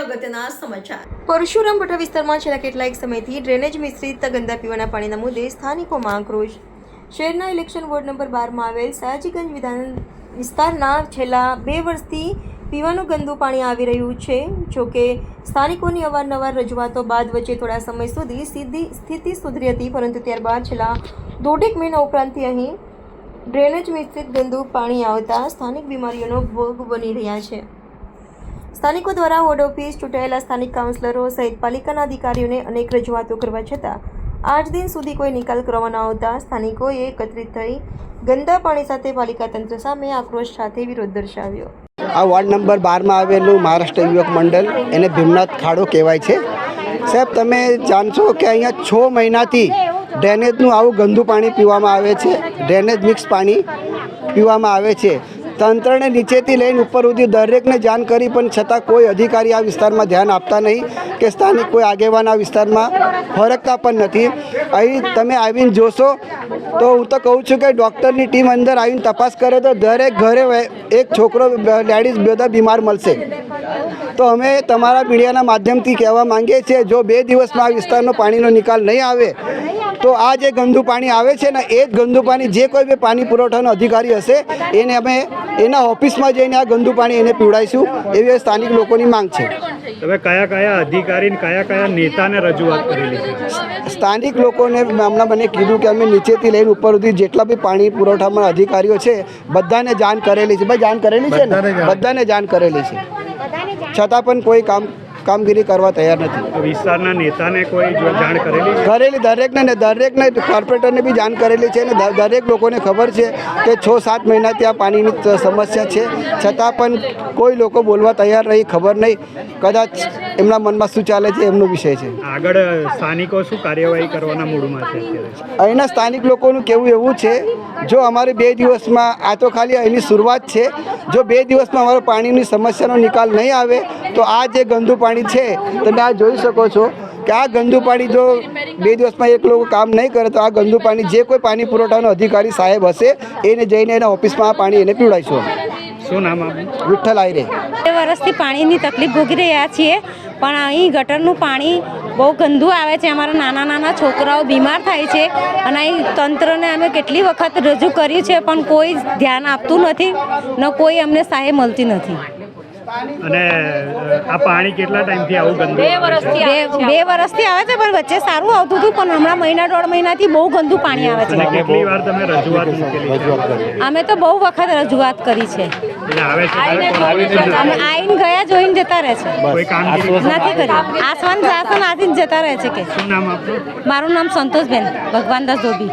અગત્યના સમાચાર. પરશુરામ ભટ્ટા વિસ્તારમાં છેલ્લા કેટલાક સમયથી ડ્રેનેજ મિશ્રિત ગંદા પીવાના પાણીના મુદ્દે સ્થાનિકોમાં આક્રોશ. શહેરના ઇલેક્શન વોર્ડ નંબર બારમાં આવેલ સયાજીગંજ વિધાન વિસ્તારના છેલ્લા બે વર્ષથી પીવાનું ગંદુ પાણી આવી રહ્યું છે. જોકે સ્થાનિકોની અવારનવાર રજૂઆતો બાદ વચ્ચે થોડા સમય સુધી સીધી સ્થિતિ સુધરી હતી, પરંતુ ત્યારબાદ છેલ્લા દોઢેક મહિના ઉપરાંતથી અહીં ડ્રેનેજ મિશ્રિત ગંદુ પાણી આવતા સ્થાનિક બીમારીઓનો ભોગ બની રહ્યા છે. સ્થાનિકો દ્વારા વોર્ડ ઓફિસ ચૂંટાયેલા સ્થાનિક કાઉન્સિલરો સહિત પાલિકાના અધિકારીઓને અનેક રજૂઆતો કરવા છતાં આજ દિન સુધી કોઈ નિકાલ કરવામાં આવતા સ્થાનિકોએ એકત્રિત થઈ ગંદા પાણી સાથે પાલિકા તંત્ર સામે આક્રોશ સાથે વિરોધ દર્શાવ્યો. આ વોર્ડ નંબર બારમાં આવેલું મહારાષ્ટ્ર યુવક મંડળ, એને ભીમનાથ ખાડો કહેવાય છે. સાહેબ, તમે જાણશો કે અહીંયા છ મહિનાથી ડ્રેનેજનું આવું ગંદુ પાણી પીવામાં આવે છે. ડ્રેનેજ મિક્સ પાણી પીવામાં આવે છે. તંત્રને નીચેથી લઈને ઉપર સુધી દરેકને જાણ કરી, પણ છતાં કોઈ અધિકારી આ વિસ્તારમાં ધ્યાન આપતા નહીં કે સ્થાનિક કોઈ આગેવાન આ વિસ્તારમાં ફરકતા પણ નથી. અહીં તમે આવીને જોશો, તો હું તો કહું છું કે ડૉક્ટરની ટીમ અંદર આવીને તપાસ કરે તો દરેક ઘરે એક છોકરો લેડીઝ બધા બીમાર મળશે. તો અમે તમારા મીડિયાના માધ્યમથી કહેવા માંગીએ છીએ, જો બે દિવસમાં આ વિસ્તારનો પાણીનો નિકાલ નહીં આવે તો આ જે ગંદુ પાણી આવે છે ને એ જ ગંદુ પાણી જે કોઈ બી પાણી પુરવઠાનો અધિકારી હશે એને અમે એના ઓફિસમાં જઈને આ ગંદુ પાણી એને પીવડાવીશું એવી સ્થાનિક લોકોની માંગ છે. તમે કયા કયા અધિકારી કયા કયા નેતાને રજૂઆત કરેલી છે સ્થાનિક લોકોને હમણાં મને કીધું કે અમે નીચેથી લઈને ઉપર સુધી જેટલા બી પાણી પુરવઠામાં અધિકારીઓ છે બધાને જાણ કરેલી છે. ભાઈ જાણ કરેલી છે ને? બધાને જાણ. કરેલી છે. છતાં પણ કોઈ કામ કામગીરી કરવા તૈયાર નથી. વિસ્તારના નેતાને કોઈ જાણ કરેલી કરેલી દરેકને ને દરેકને કોર્પોરેટરને બી જાણ કરેલી છે અને દરેક લોકોને ખબર છે કે છ સાત મહિનાથી આ પાણીની સમસ્યા છે. છતાં પણ કોઈ લોકો બોલવા તૈયાર નહીં ખબર નહીં. કદાચ એમના મનમાં શું ચાલે છે એમનો વિષય છે. આગળ સ્થાનિકો શું કાર્યવાહી કરવાના મૂડમાં છે અહીંના સ્થાનિક લોકોનું કેવું એવું છે જો અમારે બે દિવસમાં આ તો ખાલી અહીંની શરૂઆત છે જો બે દિવસમાં અમારો પાણીની સમસ્યાનો નિકાલ નહીં આવે તો આ જે ગંદુ પાણી છે તમે આ જોઈ શકો છો કે આ ગંદુ પાણી જો બે દિવસમાં એક લોકો કામ નહીં કરે તો આ ગંદુ પાણી જે કોઈ પાણી પુરવઠાનો અધિકારી સાહેબ હશે એને જઈને એના ઓફિસમાં આ પાણી એને પીવડાવીશું. શું નામ આપનું? વિઠ્ઠલ આયરે બે વર્ષથી પાણીની તકલીફ ભોગી રહ્યા છીએ પણ અહીં ગટરનું પાણી બહુ ગંદુ આવે છે. અમારા નાના નાના છોકરાઓ બીમાર થાય છે અને અહીં તંત્રને અમે કેટલી વખત રજૂ કર્યું છે, પણ કોઈ ધ્યાન આપતું નથી, ન કોઈ અમને સહાય મળતી નથી. અને આ પાણી કેટલા ટાઈમથી આવું ગંદુ આવે છે? બે બે વર્ષથી આવે છે પણ વચ્ચે સારું આવતું હતું પણ હમણાં મહિના દોઢ મહિનાથી બહુ ગંદુ પાણી આવે છે. કેટલી વાર તમે રજૂઆત મૂકેલી અમે તો બહુ વખત રજૂઆત કરી છે? અમે આવીને ગયા જોઈને જતા રહે છે. નથી કરી આસવાન આસન આથી જતા રહે છે કે. શું નામ આપનું? મારું નામ સંતોષબેન ભગવાન દાસ ધોબી.